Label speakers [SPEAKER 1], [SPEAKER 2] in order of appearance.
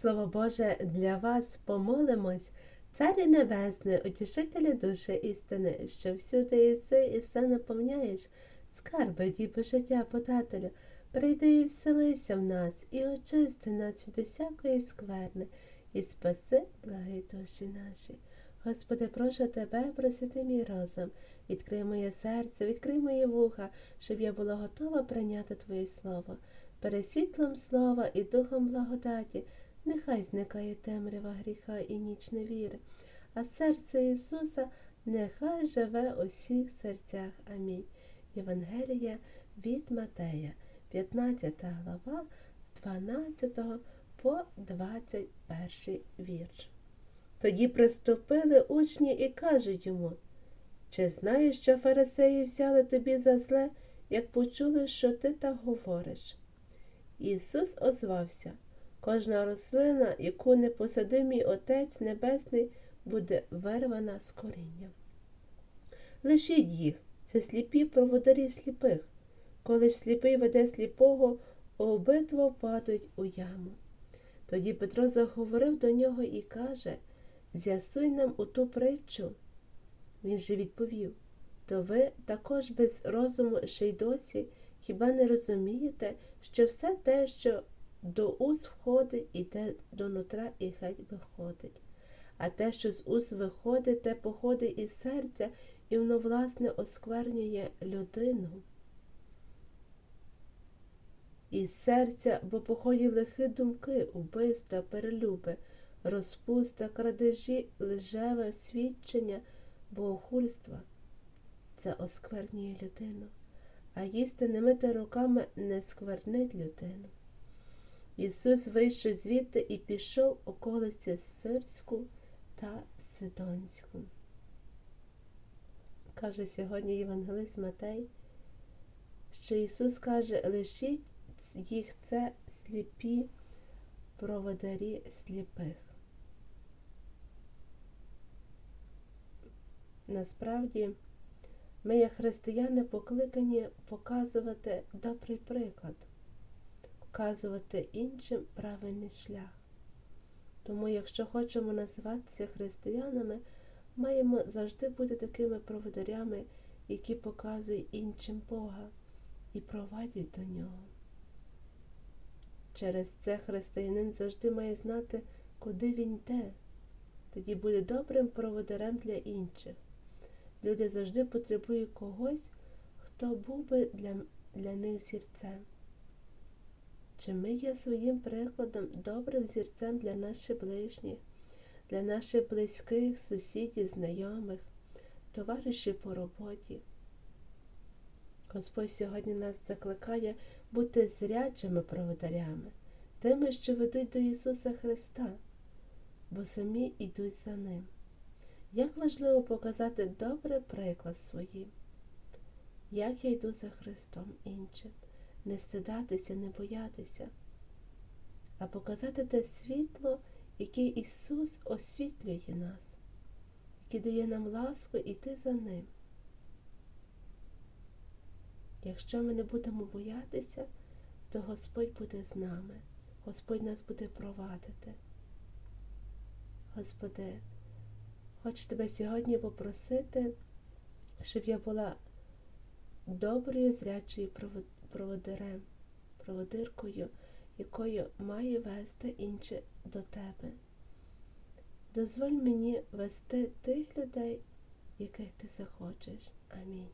[SPEAKER 1] Слово Боже для вас помолимось, Царю Небесний, утішителю душі істини, що всюди єси і все наповняєш, скарби діби життя подателю, прийди і вселися в нас, і очисти нас від усякої скверни, і спаси, благі душі наші. Господи, прошу тебе, просвіти мій розум, відкрий моє серце, відкрий мої вуха, щоб я була готова прийняти Твоє Слово. Пересвітлом слова і духом благодаті, нехай зникає темрява гріха і ніч невіри, а серце Ісуса нехай живе у всіх серцях. Амінь. Євангелія від Матея, 15 глава, з 12 по 21 вірш. Тоді приступили учні і кажуть йому, чи знаєш, що фарисеї взяли тобі за зле, як почули, що ти так говориш? Ісус озвався, кожна рослина, яку не посадив мій Отець Небесний, буде вирвана з коріння. Лишіть їх, це сліпі проводарі сліпих. Коли ж сліпий веде сліпого, обидва впадуть у яму. Тоді Петро заговорив до нього і каже З'ясуй нам у ту притчу. Він же відповів то ви також без розуму ще й досі хіба не розумієте, що все те, що до уст входить, і те до нутра і геть виходить, а те, що з уст виходить, те походить із серця, і воно, власне, осквернює людину. Із серця, бо походять лихі думки, убивства, перелюби, розпуста, крадежі, лжеве свідчення, богохульства. Це осквернює людину, а їсти не мити руками не сквернить людину. Ісус вийшов звідти і пішов околиці Сирську та Сидонську. Каже сьогодні Євангелист Матей, що Ісус каже, лишіть їх це сліпі проводарі сліпих. Насправді, ми, як християни, покликані показувати добрий приклад, показувати іншим правильний шлях. Тому, якщо хочемо називатися християнами, маємо завжди бути такими проводарями, які показують іншим Бога і провадять до нього. Через це християнин завжди має знати, куди він йде. Тоді буде добрим проводарем для інших. Люди завжди потребують когось, хто був би для, для них зірцем. Чи ми є своїм прикладом добрим зірцем для наших ближніх, для наших близьких, сусідів, знайомих, товаришів по роботі? Господь сьогодні нас закликає бути зрячими проводарями, тими, що ведуть до Ісуса Христа, бо самі йдуть за Ним. Як важливо показати добрий приклад своїм, як я йду за Христом іншим, не стидатися, не боятися, а показати те світло, яке Ісус освітлює нас, яке дає нам ласку йти за Ним. Якщо ми не будемо боятися, то Господь буде з нами, Господь нас буде провадити. Господи, хочу тебе сьогодні попросити, щоб я була доброю зрячою проводирем, проводиркою, якою має вести інше до тебе. Дозволь мені вести тих людей, яких ти захочеш. Амінь.